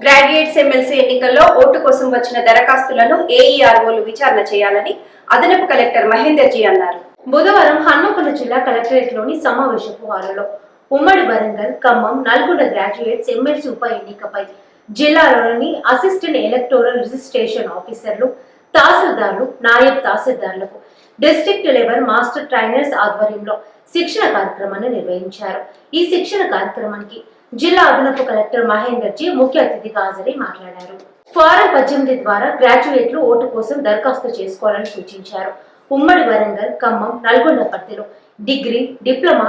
Graduates MLC ఎన్నికల్లో vote కోసం వచ్చిన దరఖాస్తులను ఏఈఆర్ఓలు విచారణ చేయాలని అదనపు కలెక్టర్ మహేందర్ జీ అన్నారు. బుధవారం హన్మకొండ జిల్లా కలెక్టరేట్లోని సమావేశపు హాలులో ఉమ్మడి వరంగల్ ఖమ్మం నల్గొండ గ్రాడ్యుయేట్స్ ఎమ్మెల్సీ ఉప ఎన్నికపై జిల్లాలోని అసిస్టెంట్ ఎలక్టోరల్ రిజిస్ట్రేషన్ ఆఫీసర్లు తహసీల్దార్లు నాయబ్ తహసీల్దార్లకు డిస్ట్రిక్ట్ లెవెల్ మాస్టర్ ట్రైనర్స్ ఆధ్వర్యంలో శిక్షణ కార్యక్రమాన్ని నిర్వహించారు. ఈ శిక్షణ కార్యక్రమానికి జిల్లా అదనపు కలెక్టర్ మహేందర్ జీ ముఖ్య అతిథిగా హాజరై మాట్లాడారు. ఫారం పద్దెనిమిది ద్వారా గ్రాడ్యుయేట్లు ఓటు కోసం దరఖాస్తు చేసుకోవాలని సూచించారు. ఉమ్మడి వరంగల్ ఖమ్మం నల్గొండ పరిధిలో డిగ్రీ డిప్లొమా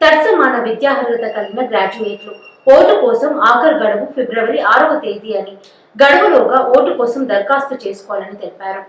తత్సమాన విద్యార్హత కలిగిన గ్రాడ్యుయేట్లు ఓటు కోసం ఆఖరు గడువు ఫిబ్రవరి ఆరవ తేదీ అని గడువులోగా ఓటు కోసం దరఖాస్తు చేసుకోవాలని తెలిపారు.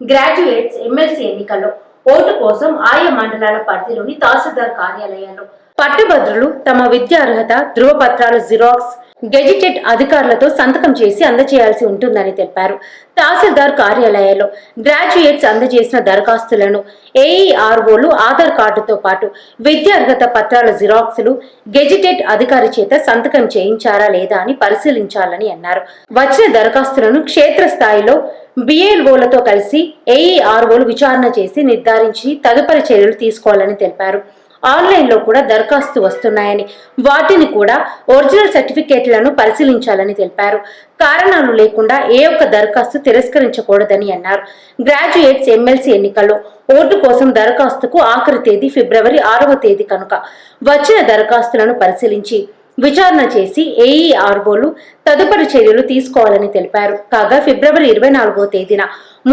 గ్రాడ్యుయేట్స్ ఎమ్మెల్సీ ఎన్నికల్లో ఓటు కోసం ఆయా మండలాల పరిధిలోని తహసీల్దార్ కార్యాలయాల్లో పట్టుభద్రులు తమ విద్యార్హత ధృవపత్రాల జిరాక్స్ గెజిటెడ్ అధికారులతో సంతకం చేసి అందజేయాల్సి ఉంటుందని తెలిపారు. తహసీల్దార్ కార్యాలయాల్లో గ్రాడ్యుయేట్స్ అందజేసిన దరఖాస్తులను ఏఈఆర్ఓలు ఆధార్ కార్డుతో పాటు విద్యార్హత పత్రాల జిరాక్స్లు గెజిటెడ్ అధికారి చేత సంతకం చేయించారా లేదా అని పరిశీలించాలని అన్నారు. వచ్చిన దరఖాస్తులను క్షేత్రస్థాయిలో బిఎల్ఓలతో కలిసి ఏఈఆర్ఓలు విచారణ చేసి నిర్ధారించి తదుపరి చర్యలు తీసుకోవాలని తెలిపారు. ఆన్లైన్లో కూడా దరఖాస్తు వస్తున్నాయని. వాటిని కూడా ఒరిజినల్ సర్టిఫికేట్లను పరిశీలించాలని తెలిపారు. కారణాలు లేకుండా ఏ ఒక్క దరఖాస్తు తిరస్కరించకూడదని అన్నారు. గ్రాడ్యుయేట్స్ ఎమ్మెల్సీ ఎన్నికల్లో ఓటు కోసం దరఖాస్తుకు ఆఖరి తేదీ ఫిబ్రవరి ఆరవ తేదీ కనుక. వచ్చిన దరఖాస్తులను పరిశీలించి విచారణ చేసి ఏఈఆర్ఓలు తదుపరి చర్యలు తీసుకోవాలని తెలిపారు. కాగా ఫిబ్రవరి ఇరవై నాలుగో తేదీన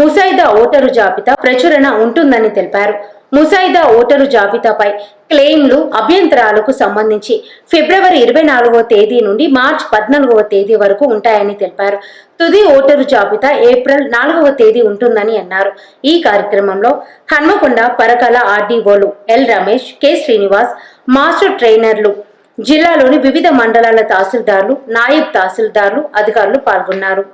ముసాయిదా ఓటరు జాబితా ప్రచురణ ఉంటుందని తెలిపారు. ముసాయిదా ఓటరు జాబితాపై క్లెయిమ్లు అభ్యంతరాలకు సంబంధించి ఫిబ్రవరి ఇరవై నాలుగవ తేదీ నుండి మార్చి పద్నాలుగవ తేదీ వరకు ఉంటాయని తెలిపారు. తుది ఓటరు జాబితా ఏప్రిల్ నాలుగవ తేదీ ఉంటుందని అన్నారు. ఈ కార్యక్రమంలో Hanamkonda Parakala ఆర్డీఓలు L Ramesh K Srinivas master ట్రైనర్లు జిల్లాలోని వివిధ మండలాల తహసీల్దార్లు నాయబ్ తహసీల్దార్లు అధికారులు పాల్గొన్నారు.